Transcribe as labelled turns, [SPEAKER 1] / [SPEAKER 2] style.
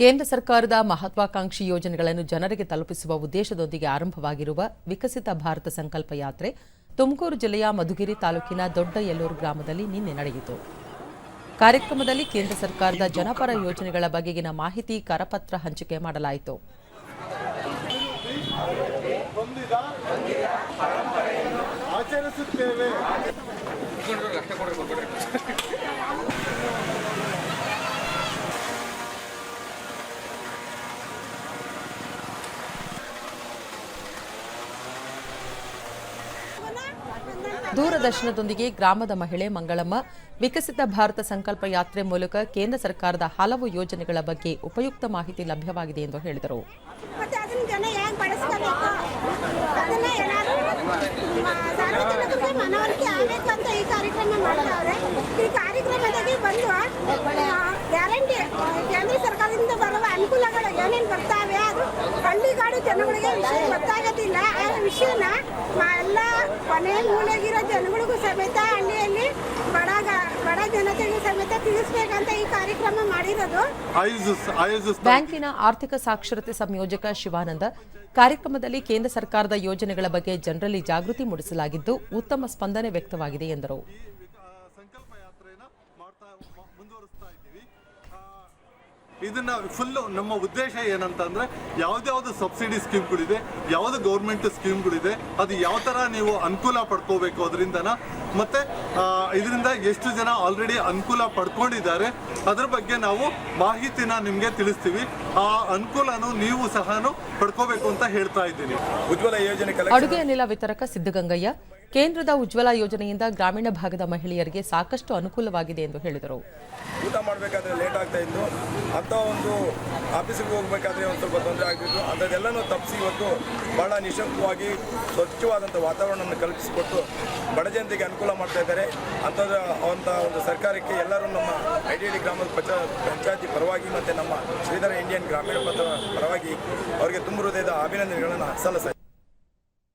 [SPEAKER 1] ಕೇಂದ್ರ ಸರ್ಕಾರದ ಮಹತ್ವಾಕಾಂಕ್ಷಿ ಯೋಜನೆಗಳನ್ನು ಜನರಿಗೆ ತಲುಪಿಸುವ ಉದ್ದೇಶದೊಂದಿಗೆ ಆರಂಭವಾಗಿರುವ ವಿಕಸಿತ ಭಾರತ ಸಂಕಲ್ಪ ಯಾತ್ರೆ ತುಮಕೂರು ಜಿಲ್ಲೆಯ ಮಧುಗಿರಿ ತಾಲೂಕಿನ ದೊಡ್ಡ ಯಲ್ಲೂರು ಗ್ರಾಮದಲ್ಲಿ ನಿನ್ನೆ ನಡೆಯಿತು. ಕಾರ್ಯಕ್ರಮದಲ್ಲಿ ಕೇಂದ್ರ ಸರ್ಕಾರದ ಜನಪರ ಯೋಜನೆಗಳ ಬಗೆಗಿನ ಮಾಹಿತಿ, ಕರಪತ್ರ ಹಂಚಿಕೆ ಮಾಡಲಾಯಿತು. ದೂರದರ್ಶನದೊಂದಿಗೆ ಗ್ರಾಮದ ಮಹಿಳೆ ಮಂಗಳಮ್ಮ, ವಿಕಸಿತ ಭಾರತ ಸಂಕಲ್ಪ ಯಾತ್ರೆ ಮೂಲಕ ಕೇಂದ್ರ ಸರ್ಕಾರದ ಹಲವು ಯೋಜನೆಗಳ ಬಗ್ಗೆ ಉಪಯುಕ್ತ ಮಾಹಿತಿ ಲಭ್ಯವಾಗಿದೆ ಎಂದು ಹೇಳಿದರು.
[SPEAKER 2] ಗ್ಯಾರಂಟಿ ಕೇಂದ್ರ ಸರ್ಕಾರದಿಂದ ಬರುವ ಅನುಕೂಲಗಳು ಏನೇನು ಬರ್ತಾವೆ ಅದು ಹಳ್ಳಿಗಾಡು ಜನಗಳಿಗೆ ವಿಷಯನ ಎಲ್ಲ ಮನೆ ಮೂಲೆಗಿರೋ ಜನಗಳಿಗೂ ಸಮೇತ ಹಳ್ಳಿಯಲ್ಲಿ ಬಡ ಬಡ ಜನತೆಗೂ ಸಮೇತ ತಿಳಿಸ್ಬೇಕಂತ ಈ ಕಾರ್ಯಕ್ರಮ ಮಾಡಿರೋದು.
[SPEAKER 1] ಬ್ಯಾಂಕಿನ ಆರ್ಥಿಕ ಸಾಕ್ಷರತೆ ಸಂಯೋಜಕ ಶಿವಾನಂದ ಕಾರ್ಯಕ್ರಮದಲ್ಲಿ ಕೇಂದ್ರ ಸರ್ಕಾರದ ಯೋಜನೆಗಳ ಬಗ್ಗೆ ಜನರಲ್ಲಿ ಜಾಗೃತಿ ಮೂಡಿಸಲಾಗಿದ್ದು ಉತ್ತಮ ಸ್ಪಂದನೆ ವ್ಯಕ್ತವಾಗಿದೆ ಎಂದರು.
[SPEAKER 3] ಇದನ್ನ ಫುಲ್ ನಮ್ಮ ಉದ್ದೇಶ ಏನಂತಂದ್ರೆ ಯಾವ್ದ್ಯಾವ್ದು ಸಬ್ಸಿಡಿ ಸ್ಕೀಮ್ಗಳಿದೆ ಯಾವ್ದು ಗೌರ್ಮೆಂಟ್ ಸ್ಕೀಮ್ಗಳಿದೆ ಅದು ಯಾವ ತರ ನೀವು ಅನುಕೂಲ ಪಡ್ಕೋಬೇಕು ಅದರಿಂದನ? ಮತ್ತೆ ಇದರಿಂದ ಎಷ್ಟು ಜನ ಆಲ್ರೆಡಿ ಅನುಕೂಲ ಪಡ್ಕೊಂಡಿದ್ದಾರೆ ಅದ್ರ ಬಗ್ಗೆ ನಾವು ಮಾಹಿತಿನ ನಿಮ್ಗೆ ತಿಳಿಸ್ತೀವಿ. ಆ ಅನುಕೂಲನು ನೀವು ಸಹ ಪಡ್ಕೋಬೇಕು ಅಂತ ಹೇಳ್ತಾ ಇದ್ದೀನಿ.
[SPEAKER 4] ಉಜ್ವಲ ಯೋಜನೆ
[SPEAKER 1] ಅಡುಗೆ ಅನಿಲ ವಿತರಕ ಸಿದ್ದಗಂಗಯ್ಯ ಕೇಂದ್ರದ ಉಜ್ವಲ ಯೋಜನೆಯಿಂದ ಗ್ರಾಮೀಣ ಭಾಗದ ಮಹಿಳೆಯರಿಗೆ ಸಾಕಷ್ಟು ಅನುಕೂಲವಾಗಿದೆ ಎಂದು ಹೇಳಿದರು.
[SPEAKER 4] ಊಟ ಮಾಡಬೇಕಾದ್ರೆ ಲೇಟ್ ಆಗ್ತಾ ಇತ್ತು. ಅಂಥ ಒಂದು ಆಫೀಸಿಗೆ ಹೋಗ್ಬೇಕಾದ್ರೆ ಒಂದು ಸ್ವಲ್ಪ ತೊಂದರೆ ಆಗ್ತಿತ್ತು. ಅಂಥದ್ದೆಲ್ಲನೂ ತಪ್ಪಿಸಿ ಇವತ್ತು ಬಹಳ ನಿಶಬ್ದವಾಗಿ ಸ್ವಚ್ಛವಾದಂಥ ವಾತಾವರಣವನ್ನು ಕಲ್ಪಿಸಿಕೊಟ್ಟು ಬಡ ಜನತೆಗೆ ಅನುಕೂಲ ಮಾಡ್ತಾ ಇದ್ದಾರೆ. ಅಂಥದ್ದ ಅಂತ ಒಂದು ಸರ್ಕಾರಕ್ಕೆ ಎಲ್ಲರೂ ನಮ್ಮ ಐ ಡಿ ಗ್ರಾಮದ ಪಂಚ ಪಂಚಾಯತಿ ಪರವಾಗಿ ಮತ್ತು ನಮ್ಮ ಶ್ರೀಧರ ಇಂಡಿಯನ್ ಗ್ರಾಮೀಣ ಪತ್ರ ಪರವಾಗಿ ಅವರಿಗೆ ತುಂಬ ಹೃದಯದ ಅಭಿನಂದನೆಗಳನ್ನು ಸಲ್ಲಿಸ್ತಾ